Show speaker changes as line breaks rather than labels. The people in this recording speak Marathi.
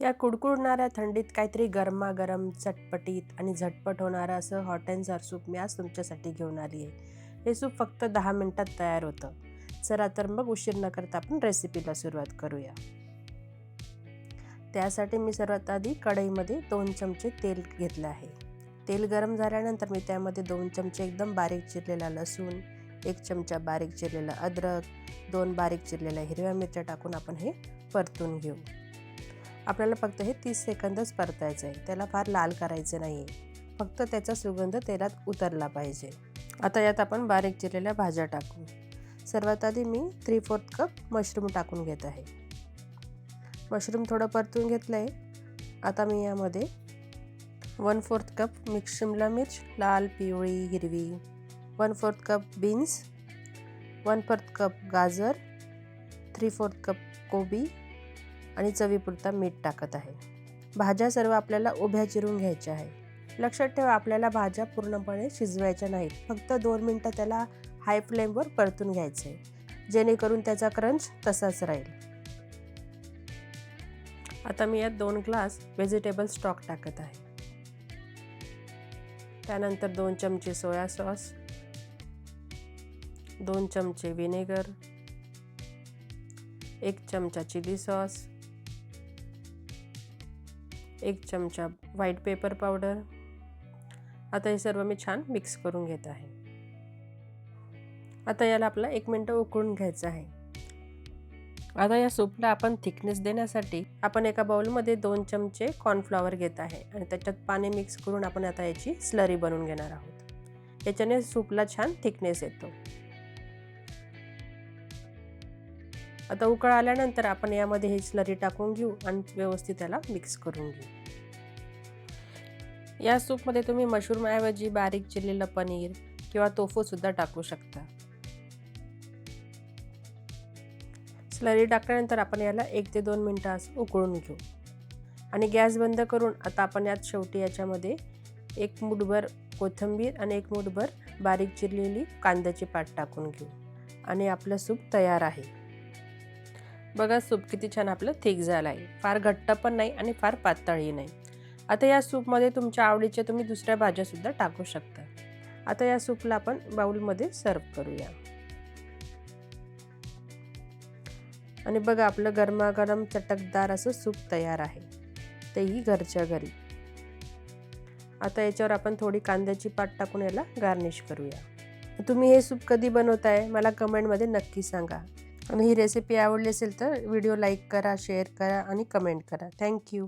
या कुडकुडणाऱ्या थंडीत काहीतरी गरमागरम चटपटीत आणि झटपट होणारं असं हॉट अँड झार सूप मी आज तुमच्यासाठी घेऊन आली आहे. हे सूप फक्त दहा मिनटात तयार होतं. चला तर मग उशीर न करता आपण रेसिपीला सुरुवात करूया. त्यासाठी मी सर्वात आधी कढईमध्ये दोन चमचे तेल घेतलं आहे. तेल गरम झाल्यानंतर मी त्यामध्ये दोन चमचे एकदम बारीक चिरलेला लसूण एक चमचा बारीक चिरलेला अद्रक दोन बारीक चिरलेल्या हिरव्या मिरच्या टाकून आपण हे परतून घेऊ. आपल्याला फक्त हे तीस सेकंदच परतायचं आहे त्याला फार लाल करायचं नाही आहे फक्त त्याचा सुगंध तेलात उतरला पाहिजे. आता यात आपण बारीक चिरलेल्या भाज्या टाकू. सर्वात आधी मी थ्री फोर्थ कप मशरूम टाकून घेत आहे. मशरूम थोडं परतून घेतलं आहे आता मी यामध्ये one fourth cup mix Shimla मिर्च लाल पिवळी हिरवी. One fourth cup beans one fourth cup गाजर थ्री फोर्थ कप कोबी आणि चवीपुरता मीठ टाकत आहे. भाज्या सर्व आपल्याला उभ्या चिरून घ्यायच्या आहे. लक्षात ठेवा आपल्याला भाज्या पूर्णपणे शिजवायच्या नाहीत. फक्त दोन मिनटं त्याला हाय फ्लेमवर परतून घ्यायचं आहे जेणेकरून त्याचा क्रंच तसाच राहील. आता मी यात दोन ग्लास व्हेजिटेबल स्टॉक टाकत आहे. त्यानंतर दोन चमचे सोया सॉस दोन चमचे व्हिनेगर एक चमचा चिली सॉस एक चमचा व्हाईट पेपर पावडर आता हे सर्व मी छान मिक्स करून घेत आहे. आता याला आपला एक मिनटं उकळून घ्यायचं आहे. आता या सूपला आपण थिकनेस देण्यासाठी आपण एका बाउलमध्ये दोन चमचे कॉर्नफ्लॉवर घेत आहे आणि त्याच्यात पाणी मिक्स करून आपण आता याची स्लरी बनवून घेणार आहोत. याच्याने सूपला छान थिकनेस येतो. आता उकळ आल्यानंतर आपण यामध्ये हे स्लरी टाकून घेऊ आणि व्यवस्थित त्याला मिक्स करून घेऊ. या सूपमध्ये तुम्ही मशरूमऐवजी बारीक चिरलेलं पनीर किंवा तोफूसुद्धा टाकू शकता. स्लरी टाकल्यानंतर आपण याला एक ते दोन मिनटं उकळून घेऊ. आणि गॅस बंद करून आता आपण यात शेवटी याच्यामध्ये एक मुठभर कोथिंबीर आणि एक मुठभर बारीक चिरलेली कांद्याची पाट टाकून घेऊ. आणि आपलं सूप तयार आहे. बघा सूप किती छान आपलं थिक झालं आहे फार घट्ट पण नाही आणि फार पातळही नाही. आता या सूपमध्ये तुमच्या आवडीच्या तुम्ही दुसऱ्या भाज्यासुद्धा टाकू शकता. आता या सूपला आपण बाउलमध्ये सर्व करूया. आणि बघा आपलं गरमागरम चटकदार असं सूप तयार आहे. तेही घरच्या घरी. आता याच्यावर आपण थोडी कांद्याची पाट टाकून याला गार्निश करूया. तुम्ही हे सूप कधी बनवताय? मला कमेंटमध्ये नक्की सांगा. आणि ही रेसिपी आवडली असेल तर व्हिडिओ लाईक करा शेअर करा आणि कमेंट करा. थँक्यू